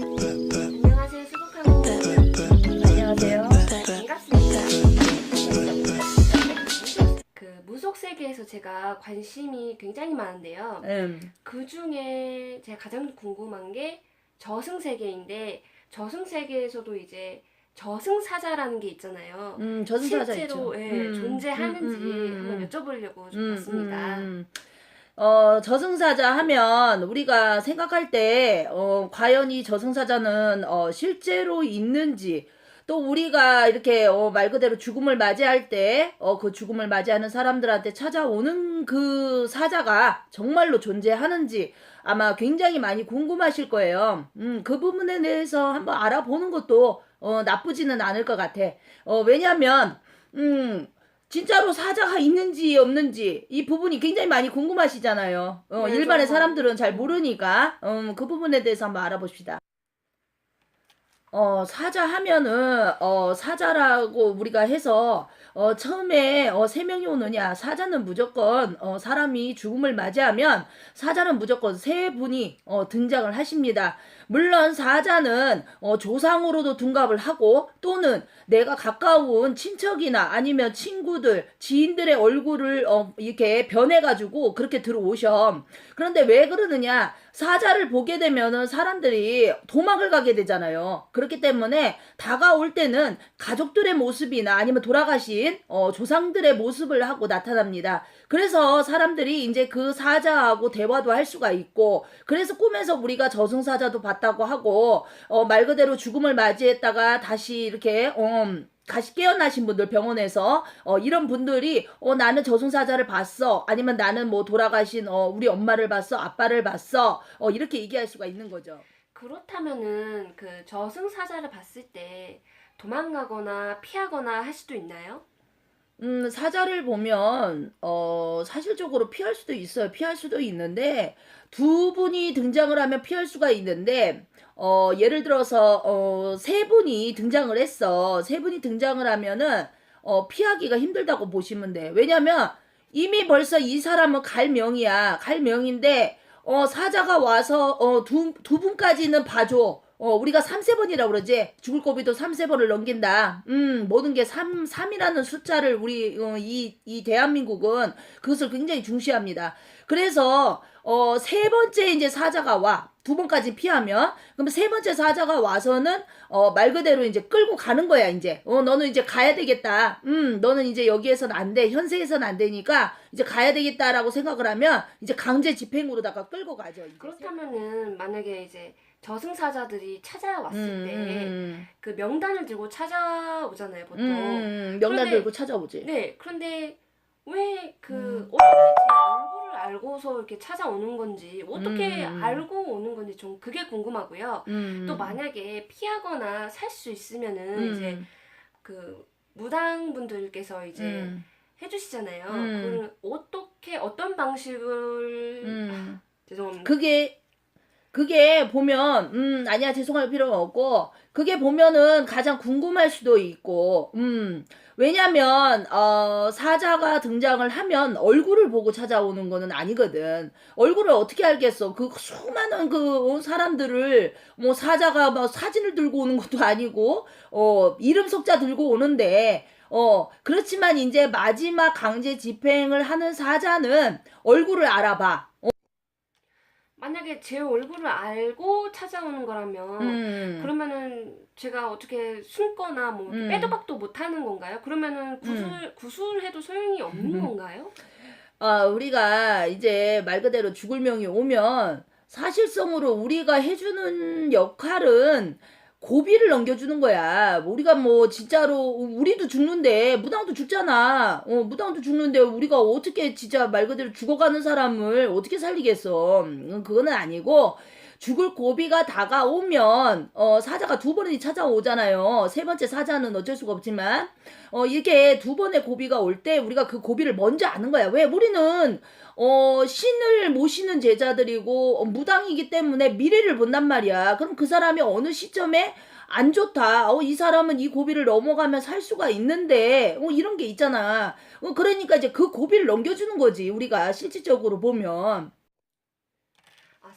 안녕하세요, 수북하고 안녕하세요. 반갑습니다. 그 무속 세계에서 제가 관심이 굉장히 많은데요. 음, 그 중에 제가 가장 궁금한 게 저승 세계인데 저승 세계에서도 이제 저승사자라는 게 있잖아요. 음, 저승사자 실제로. 예, 음, 존재하는지 음, 음, 음, 한번 음. 여쭤보려고 좀 음, 왔습니다. 어, 저승사자 하면 우리가 생각할 때, 어, 과연 이 저승사자는, 어, 실제로 있는지, 또 우리가 이렇게, 어, 말 그대로 죽음을 맞이할 때, 어, 그 죽음을 맞이하는 사람들한테 찾아오는 그 사자가 정말로 존재하는지 아마 굉장히 많이 궁금하실 거예요. 음, 그 부분에 대해서 한번 알아보는 것도, 어, 나쁘지는 않을 것 같아. 어, 왜냐면, 음, 진짜로 사자가 있는지 없는지 이 부분이 굉장히 많이 궁금하시잖아요. 어, 네, 일반의 정말. 사람들은 잘 모르니까 음, 그 부분에 대해서 한번 알아봅시다. 어, 사자 하면은 어, 사자라고 우리가 해서 어, 처음에 어, 세 명이 오느냐 사자는 무조건 어, 사람이 죽음을 맞이하면 사자는 무조건 세 분이 어, 등장을 하십니다. 물론 사자는 어, 조상으로도 둔갑을 하고 또는 내가 가까운 친척이나 아니면 친구들, 지인들의 얼굴을 어, 이렇게 변해가지고 그렇게 들어오셔. 그런데 왜 그러느냐? 사자를 보게 되면은 사람들이 도망을 가게 되잖아요. 그렇기 때문에 다가올 때는 가족들의 모습이나 아니면 돌아가신 어, 조상들의 모습을 하고 나타납니다. 그래서 사람들이 이제 그 사자하고 대화도 할 수가 있고, 그래서 꿈에서 우리가 저승사자도 봤 다고 하고, 어, 말 그대로 죽음을 맞이했다가 다시 이렇게, 음, 다시 깨어나신 분들 병원에서 어, 이런 분들이 어, 나는 저승사자를 봤어 아니면 나는 뭐 돌아가신 어, 우리 엄마를 봤어 아빠를 봤어 어, 이렇게 얘기할 수가 있는 거죠. 그렇다면은 그 저승사자를 봤을 때 도망가거나 피하거나 할 수도 있나요? 음, 사자를 보면, 어, 사실적으로 피할 수도 있어요. 피할 수도 있는데, 두 분이 등장을 하면 피할 수가 있는데, 어, 예를 들어서, 어, 세 분이 등장을 했어. 세 분이 등장을 하면은, 어, 피하기가 힘들다고 보시면 돼. 왜냐면, 이미 벌써 이 사람은 갈명이야. 갈명인데, 어, 사자가 와서, 어, 두, 두 분까지는 봐줘. 어, 우리가 3, 세번이라고 그러지? 죽을 고비도 3, 세번을 넘긴다. 음, 모든 게 3, 3이라는 숫자를 우리, 어, 이, 이 대한민국은 그것을 굉장히 중시합니다. 그래서, 어, 세 번째 이제 사자가 와. 두 번까지 피하면. 그럼 세 번째 사자가 와서는, 어, 말 그대로 이제 끌고 가는 거야, 이제. 어, 너는 이제 가야 되겠다. 음, 너는 이제 여기에선 안 돼. 현세에선 안 되니까 이제 가야 되겠다라고 생각을 하면 이제 강제 집행으로다가 끌고 가죠. 이제. 그렇다면은 만약에 이제 저승사자들이 찾아왔을 음, 때 그 명단을 들고 찾아오잖아요, 보통. 음, 음, 명단 그런데- 들고 찾아오지. 네, 그런데 왜그 음. 어떻게 제 얼굴을 알고서 이렇게 찾아오는 건지 어떻게 음. 알고 오는 건지 좀 그게 궁금하고요. 음. 또 만약에 피하거나 살 수 있으면은 음. 이제 그 무당 분들께서 이제 음. 해주시잖아요. 음. 그럼 어떻게 어떤 방식을 음. 죄송합니다. 그게 그게 보면 음 아니야 죄송할 필요가 없고 그게 보면은 가장 궁금할 수도 있고 음. 왜냐면 어 사자가 등장을 하면 얼굴을 보고 찾아오는 거는 아니거든. 얼굴을 어떻게 알겠어? 그 수많은 그 어, 사람들을 뭐 사자가 뭐 사진을 들고 오는 것도 아니고 어 이름 석자 들고 오는데 어 그렇지만 이제 마지막 강제 집행을 하는 사자는 얼굴을 알아봐 만약에 제 얼굴을 알고 찾아오는 거라면 음. 그러면은 제가 어떻게 숨거나 뭐 음. 빼도 박도 못 하는 건가요? 그러면은 구술 구술해도 소용이 없는 음. 건가요? 아, 우리가 이제 말 그대로 죽을 명이 오면 사실성으로 우리가 해주는 역할은 고비를 넘겨주는 거야. 우리가 뭐 진짜로 우리도 죽는데 무당도 죽잖아. 어, 무당도 죽는데 우리가 어떻게 진짜 말 그대로 죽어가는 사람을 어떻게 살리겠어? 음, 그거는 아니고 죽을 고비가 다가오면 어, 사자가 두 번이 찾아오잖아요. 세 번째 사자는 어쩔 수가 없지만 어, 이게 두 번의 고비가 올 때 우리가 그 고비를 먼저 아는 거야. 왜? 우리는 어, 신을 모시는 제자들이고 어, 무당이기 때문에 미래를 본단 말이야. 그럼 그 사람이 어느 시점에 안 좋다. 어, 이 사람은 이 고비를 넘어가면 살 수가 있는데, 어, 이런 게 있잖아. 어, 그러니까 이제 그 고비를 넘겨주는 거지. 우리가 실질적으로 보면.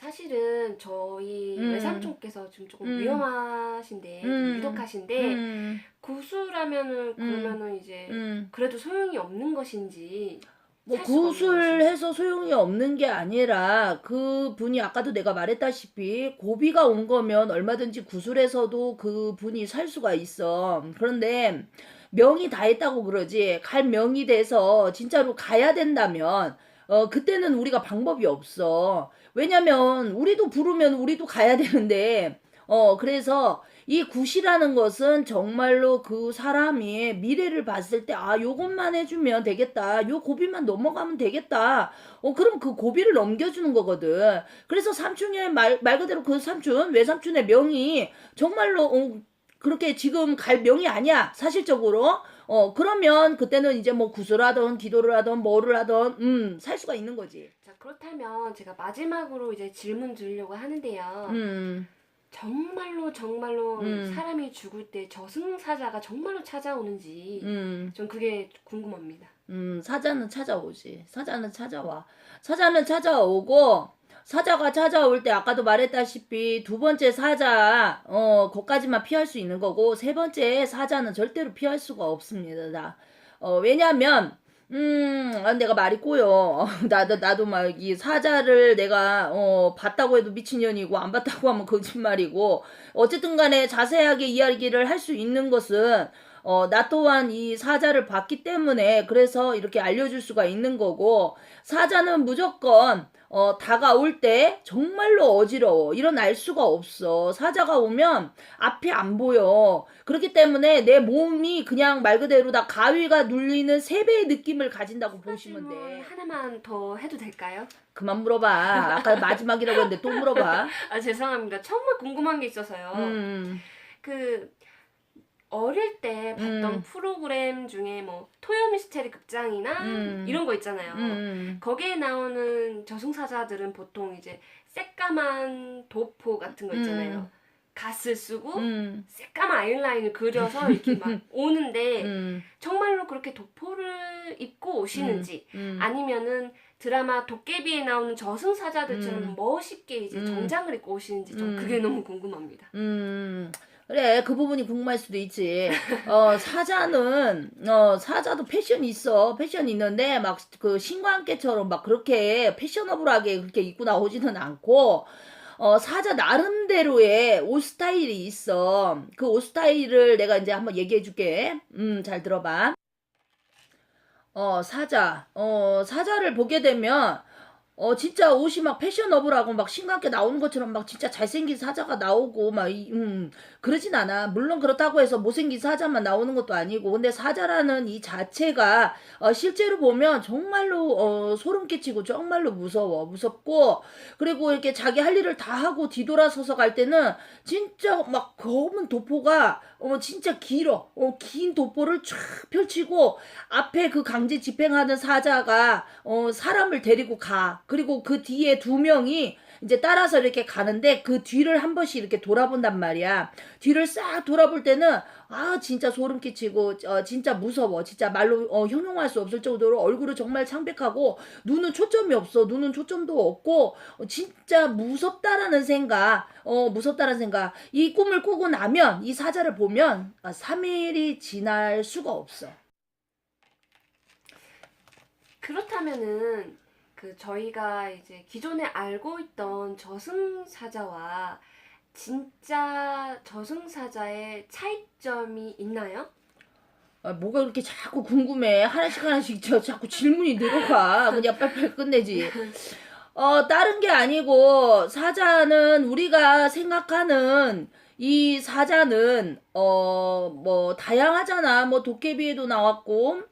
아 사실은 저희 음. 외삼촌께서 좀 조금 음. 위험하신데 좀 음. 유독하신데 음, 구수라면은 그러면은 이제 음. 그래도 소용이 없는 것인지 뭐 살 수가 없는 구술해서 소용이 없는 게 아니라 그 분이 아까도 내가 말했다시피 고비가 온 거면 얼마든지 구술해서도 그 분이 살 수가 있어. 그런데 명이 다 했다고 그러지. 갈 명이 돼서 진짜로 가야 된다면 어 그때는 우리가 방법이 없어. 왜냐면 우리도 부르면 우리도 가야 되는데 어 그래서 이 굿이라는 것은 정말로 그 사람이 미래를 봤을 때, 아, 요것만 해주면 되겠다. 요 고비만 넘어가면 되겠다. 어, 그럼 그 고비를 넘겨주는 거거든. 그래서 삼촌의 말, 말 그대로 그 삼촌, 외삼촌의 명이 정말로, 어, 그렇게 지금 갈 명이 아니야. 사실적으로. 어, 그러면 그때는 이제 뭐 구슬 하던, 기도를 하던, 뭐를 하던, 음, 살 수가 있는 거지. 자 그렇다면 제가 마지막으로 이제 질문 드리려고 하는데요. 음, 정말로 정말로 음. 사람이 죽을 때 저승사자가 정말로 찾아오는지 음. 전 그게 궁금합니다. 음, 사자는 찾아오지. 사자는 찾아와. 사자는 찾아오고, 사자가 찾아올 때 아까도 말했다시피 두 번째 사자, 어, 거까지만 피할 수 있는 거고, 세 번째 사자는 절대로 피할 수가 없습니다. 어, 왜냐면, 음, 아, 내가 말이 꼬여. 나도, 나도 막 이 사자를 내가, 어, 봤다고 해도 미친년이고, 안 봤다고 하면 거짓말이고, 어쨌든 간에 자세하게 이야기를 할 수 있는 것은, 어, 나 또한 이 사자를 봤기 때문에 그래서 이렇게 알려줄 수가 있는 거고, 사자는 무조건, 어, 다가올 때 정말로 어지러워. 일어날 수가 없어. 사자가 오면 앞이 안 보여. 그렇기 때문에 내 몸이 그냥 말 그대로 다 가위가 눌리는 세 배의 느낌을 가진다고 보시면 질문 돼. 하나만 더 해도 될까요? 그만 물어봐. 아까 마지막이라고 했는데 또 물어봐. 아 죄송합니다. 정말 궁금한 게 있어서요. 음, 그 어릴 때 봤던 음. 프로그램 중에 뭐 토요 미스테리 극장이나 음. 이런 거 있잖아요. 음, 거기에 나오는 저승사자들은 보통 이제 새까만 도포 같은 거 있잖아요. 음. 갓을 쓰고 음, 새까만 아이라인을 그려서 이렇게 막 오는데 음, 정말로 그렇게 도포를 입고 오시는지 음. 아니면은 드라마 도깨비에 나오는 저승사자들처럼 음. 멋있게 이제 음. 정장을 입고 오시는지 좀 음. 그게 너무 궁금합니다. 음, 그래, 그 부분이 궁금할 수도 있지. 어, 사자는, 어, 사자도 패션이 있어. 패션이 있는데, 막, 그, 신과 함께처럼 막 그렇게 패셔너블하게 그렇게 입고 나오지는 않고, 어, 사자 나름대로의 옷 스타일이 있어. 그 옷 스타일을 내가 이제 한번 얘기해 줄게. 음, 잘 들어봐. 어, 사자. 어, 사자를 보게 되면, 어, 진짜 옷이 막 패셔너블하고 막 신기하게 나오는 것처럼 막 진짜 잘생긴 사자가 나오고 막, 이- 음, 그러진 않아. 물론 그렇다고 해서 못생긴 사자만 나오는 것도 아니고. 근데 사자라는 이 자체가, 어, 실제로 보면 정말로, 어, 소름 끼치고 정말로 무서워. 무섭고, 그리고 이렇게 자기 할 일을 다 하고 뒤돌아서서 갈 때는 진짜 막 검은 도포가, 어, 진짜 길어. 어, 긴 도포를 쫙 펼치고, 앞에 그 강제 집행하는 사자가 어 사람을 데리고 가. 그리고 그 뒤에 두 명이 이제 따라서 이렇게 가는데 그 뒤를 한 번씩 이렇게 돌아본단 말이야. 뒤를 싹 돌아볼 때는 아 진짜 소름 끼치고 어 진짜 무서워. 진짜 말로 어 형용할 수 없을 정도로 얼굴은 정말 창백하고 눈은 초점이 없어. 눈은 초점도 없고 어, 진짜 무섭다라는 생각. 어 무섭다라는 생각. 이 꿈을 꾸고 나면 이 사자를 보면 아, 3일이 지날 수가 없어. 그렇다면은 그 저희가 이제 기존에 알고 있던 저승사자와 진짜 저승사자의 차이점이 있나요? 아, 뭐가 그렇게 자꾸 궁금해. 하나씩 하나씩 저 자꾸 질문이 늘어가. 그냥 빨리빨리 끝내지. 어, 다른 게 아니고, 사자는 우리가 생각하는 이 사자는, 어, 뭐, 다양하잖아. 뭐, 도깨비에도 나왔고,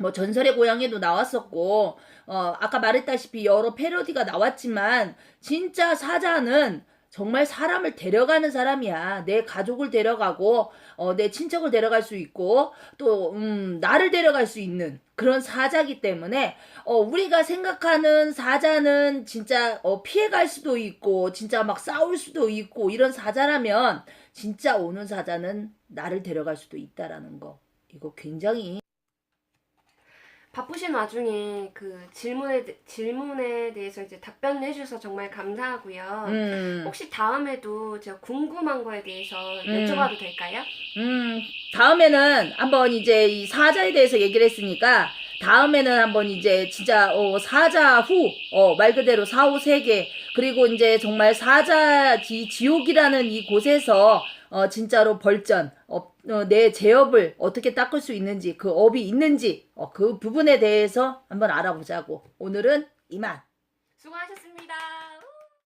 뭐, 전설의 고향에도 나왔었고, 어, 아까 말했다시피 여러 패러디가 나왔지만, 진짜 사자는 정말 사람을 데려가는 사람이야. 내 가족을 데려가고, 어, 내 친척을 데려갈 수 있고, 또, 음, 나를 데려갈 수 있는 그런 사자기 때문에, 어, 우리가 생각하는 사자는 진짜, 어, 피해갈 수도 있고, 진짜 막 싸울 수도 있고, 이런 사자라면, 진짜 오는 사자는 나를 데려갈 수도 있다라는 거. 이거 굉장히, 바쁘신 와중에 그 질문에 대- 질문에 대해서 이제 답변을 해주셔서 정말 감사하고요. 음, 혹시 다음에도 제가 궁금한 거에 대해서 음. 여쭤봐도 될까요? 음, 다음에는 한번 이제 이 사자에 대해서 얘기를 했으니까 다음에는 한번 이제 진짜 어, 사자 후, 어, 말 그대로 사후 세계 그리고 이제 정말 사자 지, 지옥이라는 이 곳에서 어, 진짜로 벌전, 어, 어, 내 제업을 어떻게 닦을 수 있는지 그 업이 있는지 어, 그 부분에 대해서 한번 알아보자고 오늘은 이만. 수고하셨습니다.